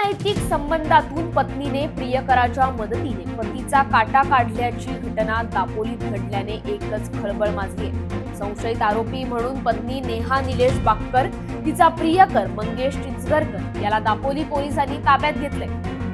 अनैतिक संबंधातून पत्नीने प्रियकराच्या मदतीने पतीचा काटा काढल्याची घटना दापोलीत घडल्याने एकच खळबळ माजली आहे. संशयित आरोपी म्हणून पत्नी नेहा निलेश बाक्कर तिचा प्रियकर मंगेश चिंचगरकर याला दापोली पोलिसांनी ताब्यात घेतलंय.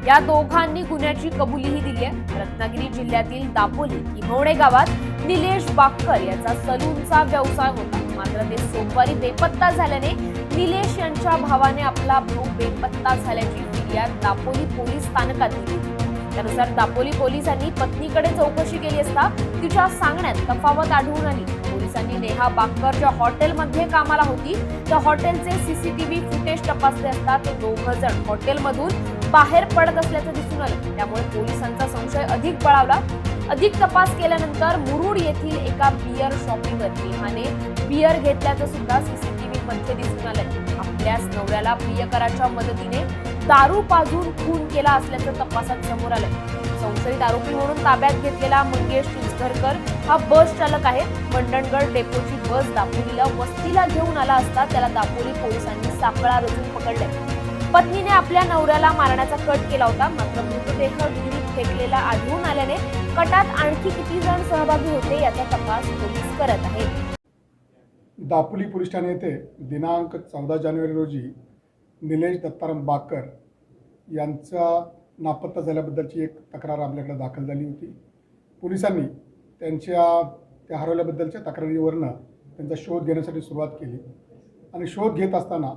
या दोघांनी गुन्ह्याची कबुलीही दिली आहे. रत्नागिरी जिल्ह्यातील दापोली किमवणे गावात निलेश बाक्कर याचा सलूनचा व्यवसाय होता. मात्र ते सोमवारी बेपत्ता झाल्याने निलेश यांच्या भावाने आपला भाऊ बेपत्ता झाल्याची या दापोली पोलीस स्थानकात दिली त्यानुसार दापोली पोलिसांनी पत्नीकडे चौकशी केली असता तिच्या सांगण्यात तफावत आढळून आली. पोलिसांनी नेहा बाक्कर ज्या हॉटेलमध्ये कामाला होती. त्या हॉटेलचे सीसीटीव्ही फुटेज तपासले असता ते दोघ जण हॉटेलमधून बाहेर पडत असल्याचं दिसून आलं. त्यामुळे पोलिसांचा संशय अधिक बळावला. अधिक तपास केल्यानंतर मुरुड येथील एका बियर शॉपीवर नेहाने बियर घेतल्याचं सुद्धा सीसीटीव्ही मध्ये दिसून आलंय. आपल्याच नवऱ्याला प्रियकराच्या मदतीने दारू पाजून खून केला असल्याचं तपासात समोर आलंय. संशयित आरोपी म्हणून ताब्यात घेतलेला मंगेश चिंचगरकर हा बस चालक आहे. मंडणगड डेपोची बस दापोलीला वस्तीला घेऊन आला असता त्याला दापोली पोलिसांनी सापळा रचून पकडले पत्नीने आपल्या नवऱ्याला मारण्याचा कट केला होता. मात्र मृतदेह विहिरीत फेकलेला आढळून आल्याने कटात आणखी किती जण सहभागी होते याचा तपास पोलीस करत आहेत. दापोली पोलीस ठाणे येथे दिनांक चौदा जानेवारी रोजी निलेश दत्ताराम बाकर यांचा नापत्ता झाल्याबद्दलची एक तक्रार आपल्याकडे दाखल झाली होती. पोलिसांनी त्यांच्या त्या हरवल्याबद्दलच्या तक्रारीवरनं त्यांचा शोध घेण्यासाठी सुरुवात केली. आणि शोध घेत असताना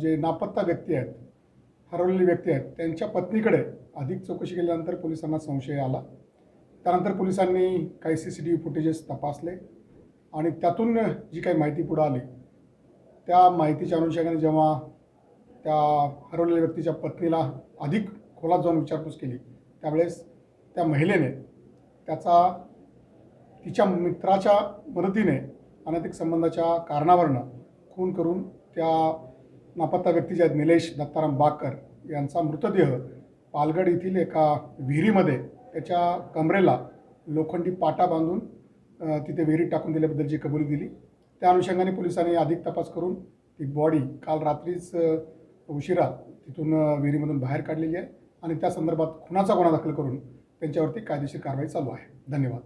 जे नापत्ता व्यक्ती आहेत हरवलेले व्यक्ती आहेत त्यांच्या पत्नीकडे अधिक चौकशी केल्यानंतर पोलिसांना संशय आला. त्यानंतर पोलिसांनी काही C C T V footages तपासले आणि त्यातून जी काही माहिती पुढं आली त्या माहितीच्या अनुषंगाने जेव्हा त्या हरवलेल्या व्यक्तीच्या पत्नीला अधिक खोलात जाऊन विचारपूस केली. त्यावेळेस त्या महिलेने त्याचा तिच्या मित्राच्या मदतीने अनैतिक संबंधाच्या कारणावरनं खून करून त्या नापत्ता व्यक्ती जे आहेत निलेश दत्ताराम बाकर यांचा मृतदेह पालगड येथील एका विहिरीमध्ये त्याच्या कमरेला लोखंडी पाटा बांधून तिथे विहिरीत टाकून दिल्याबद्दलची कबुली दिली. त्या अनुषंगाने पोलिसांनी अधिक तपास करून ती बॉडी काल रात्रीच उशिरा तिथून विहिरीमधून बाहेर काढलेली आहे आणि त्या संदर्भात खुनाचा गुन्हा दाखल करून त्यांच्यावरती कायदेशीर कारवाई चालू आहे. धन्यवाद.